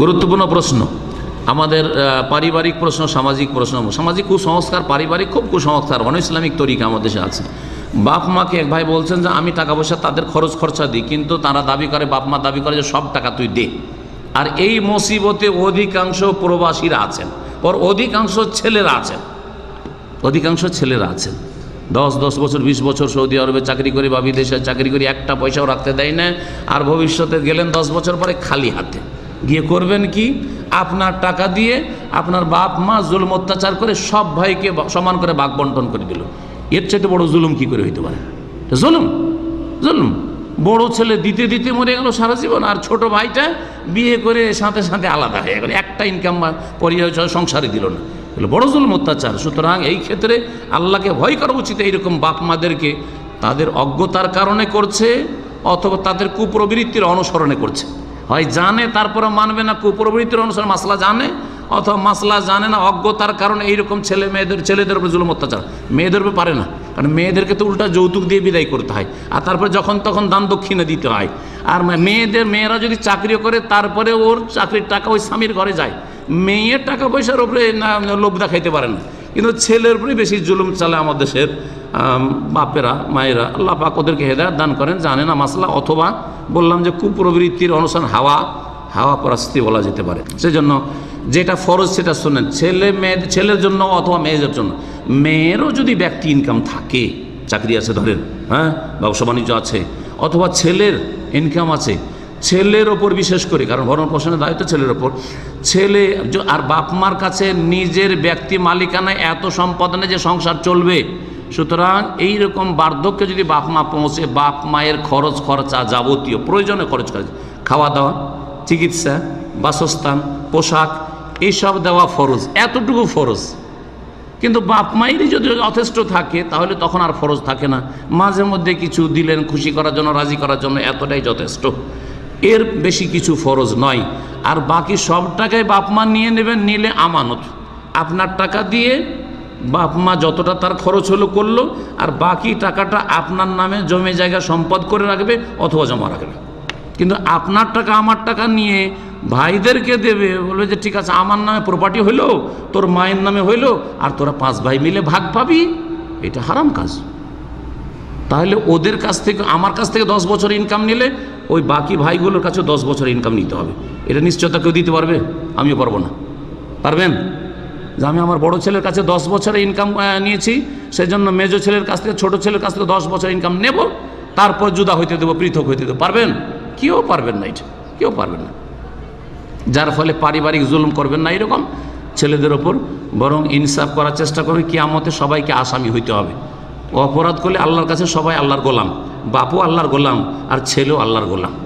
গুরুত্বপূর্ণ প্রশ্ন। আমাদের পারিবারিক প্রশ্ন, সামাজিক প্রশ্ন, সামাজিক কুসংস্কার, পারিবারিক খুব কুসংস্কার অন ইসলামিক তরিকা আমাদের দেশে আছে। বাপ মাকে এক ভাই বলছেন যে, আমি টাকা পয়সা তাদের খরচ খরচা দিই, কিন্তু তারা দাবি করে, বাপ মা দাবি করে যে, সব টাকা তুই দে। আর এই মুসিবতে অধিকাংশ প্রবাসীরা আছেন, পর অধিকাংশ ছেলেরা আছেন। অধিকাংশ ছেলেরা আছেন। দশ দশ বছর, বিশ বছর সৌদি আরবে চাকরি করে বা বিদেশে চাকরি করে, একটা পয়সাও রাখতে দেয় না, আর ভবিষ্যতে গেলেন দশ বছর পরে খালি হাতে। গিয়ে করবেন কি? আপনার টাকা দিয়ে আপনার বাপ মা জুলুম অত্যাচার করে সব ভাইকে সমান করে বাঘ বন্টন করে দিল। এর চাইতে বড় জুলুম কি করে হইতে পারে? জুলুম জুলুম। বড় ছেলে দিতে দিতে মরে গেল সারা জীবন, আর ছোট ভাইটা বিয়ে করে সাথে সাথে আলাদা হয়ে গেল। একটা ইনকাম পরিচয় সংসারে দিল না। বড় জুলুম অত্যাচার। সুতরাং এই ক্ষেত্রে আল্লাহকে ভয় করা উচিত এইরকম বাপ মাদেরকে। তাদের অজ্ঞতার কারণে করছে, অথবা তাদের কুপ্রবৃত্তির অনুসরণে করছে। হয় জানে তারপরে মানবে না কুপ্রবৃত্তির অনুসারে মাসলা জানে, অথবা মাসলা জানে না অজ্ঞতার কারণে এইরকম ছেলে মেয়েদের, ছেলেদের উপর জুলুম অত্যাচার। মেয়েদের উপর পারে না, কারণ মেয়েদেরকে তো উল্টা যৌতুক দিয়ে বিদায় করতে হয়, আর তারপরে যখন তখন দান দক্ষিণে দিতে হয়। আর মেয়েদের, মেয়েরা যদি চাকরিও করে, তারপরে ওর চাকরির টাকা ওই স্বামীর ঘরে যায়। মেয়ের টাকা পয়সার উপরে লোভ দেখাইতে পারে না। কিন্তু ছেলের উপরে বেশি জুলুম চালে আমাদের দেশের বাপেরা, মায়েরা। আল্লাহ পাক ওদেরকে হেদায়ত দান করেন। জানে না মাসলা, অথবা বললাম যে কুপ্রবৃত্তির অনুসার হাওয়া হাওয়া পরাস্তি বলা যেতে পারে। সেজন্য যেটা ফরজ সেটা শোনেন ছেলে, মেয়ে, ছেলের জন্য অথবা মেয়েদের জন্য। মেয়েরও যদি ব্যক্তি ইনকাম থাকে, চাকরি আছে ধরেন হ্যাঁ? ব্যবসা বাণিজ্য আছে, অথবা ছেলের ইনকাম আছে ছেলের ওপর বিশেষ করে, কারণ ভরণ পোষণের দায়িত্ব ছেলের ওপর। ছেলে আর বাপ মার কাছে নিজের ব্যক্তি মালিকানায় এত সম্পদ নেই যে সংসার চলবে। সুতরাং এই রকম বার্ধক্যে যদি বাপ মা পৌঁছে, বাপ মায়ের খরচ খরচা যাবতীয়, প্রয়োজনে খরচ করে খাওয়া দাওয়া চিকিৎসা, বাসস্থান, পোশাক এইসব দেওয়া ফরজ, এতটুকু ফরজ। কিন্তু বাপ মায়েরই যদি যথেষ্ট থাকে, তাহলে তখন আর ফরজ থাকে না। মাঝে মধ্যে কিছু দিলেন খুশি করার জন্য, রাজি করার জন্য এতটাই যথেষ্ট। এর বেশি কিছু ফরজ নয়। আর বাকি সব টাকায় বাপ মা নিয়ে নেবেন, নিলে আমানত। আপনার টাকা দিয়ে বাপ মা যতটা তার খরচ হলো করল, আর বাকি টাকাটা আপনার নামে জমে জায়গা সম্পদ করে রাখবে অথবা জমা রাখবে। কিন্তু আপনার টাকা, আমার টাকা নিয়ে ভাইদেরকে দেবে, বলবে যে, ঠিক আছে, আমার নামে প্রপার্টি হইল, তোর মায়ের নামে হইল, আর তোরা পাঁচ ভাই মিলে ভাগ পাবি। এটা হারাম কাজ। তাহলে ওদের কাছ থেকে, আমার কাছ থেকে দশ বছর ইনকাম নিলে ওই বাকি ভাইগুলোর কাছে দশ বছর ইনকাম নিতে হবে। এটা নিশ্চয়তা কেউ দিতে পারবে? আমিও পারব না। পারবেন? যে আমি আমার বড় ছেলের কাছে দশ বছরের ইনকাম নিয়েছি সেই জন্য মেজো ছেলের কাছ থেকে, ছোটো ছেলের কাছ থেকে দশ বছর ইনকাম নেব, তারপর জুদা হইতে দেবো, পৃথক হইতে দেবো। পারবেন? কেউ পারবেন না এটা। কেউ পারবেন না। যার ফলে পারিবারিক জুলুম করবেন না এরকম। ছেলেদের ওপর বরং ইনসাফ করার চেষ্টা করবে কিয়ামতে সবাইকে আসামি হইতে হবে। অপরাধ করলে আল্লাহর কাছে সবাই আল্লাহর গোলাম। বাপও আল্লাহর গোলাম আর ছেলেও আল্লাহর গোলাম।